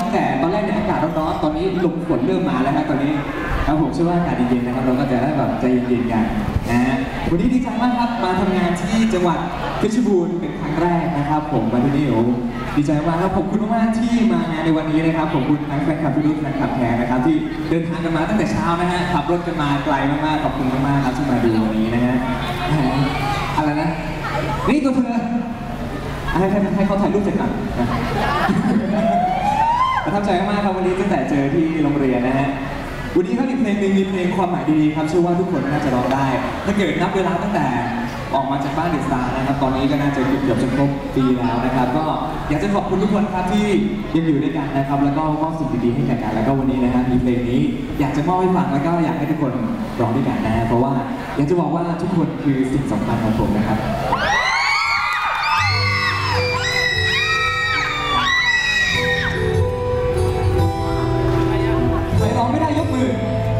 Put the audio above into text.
ตั้งแต่ตอนแรกเนี่ยอากาศร้อนๆ ตอนนี้ลมฝนเริ่มมาแล้วฮะตอนนี้ครับผมเชื่อว่าอากาศเย็นๆนะครับ เราก็จะได้แบบใจเย็นๆกันนะฮะวันนี้ดีใจมากครับมาทำงานที่จังหวัดเพชรบูรณ์เป็นครั้งแรกนะครับ ผมมาที่นี่โอ้ดีใจมากครับขอบคุณมากๆที่มางานในวันนี้นะครับขอบคุณทั้งแฟนคลับทุกรุ่นแฟนคลับแท้นะครับ ที่เดินทางกันมาตั้งแต่เช้านะฮะขับรถกันมาไกลมากๆขอบคุณมากๆครับที่มาดูวันนี้นะฮะนะฮะอะไรนะนี่ตัวเธอให้ให้ให้เขาถ่ายรูปเสร็จก่อนนะ ประทับใจมากๆครับวันนี้ตั้งแต่เจอที่โรงเรียนนะฮะวันนี้ครับอีเพลงหนึงมีเพลงความหมายดีๆครับเชื่อว่าทุกคนน่าจะร้องได้ ถ้าเกิดนับเวลาตั้งแต่ออกมาจากบ้านเดอะสตาร์นะครับ ตอนนี้ก็น่าจะเกือบจะครบปีแล้วนะครับ ก็อยากจะขอบคุณทุกคนครับที่ยังอยู่ด้วยกันนะครับ แล้วก็มอบสิ่งดีๆให้แก่กัน แล้วก็วันนี้นะฮะมีเพลงนี้อยากจะมอบให้ฟังแล้วก็อยากให้ทุกคนร้องด้วยกันนะฮะเพราะว่าอยากจะบอกว่าทุกคนคือสิ่งสำคัญของผมนะครับ 2010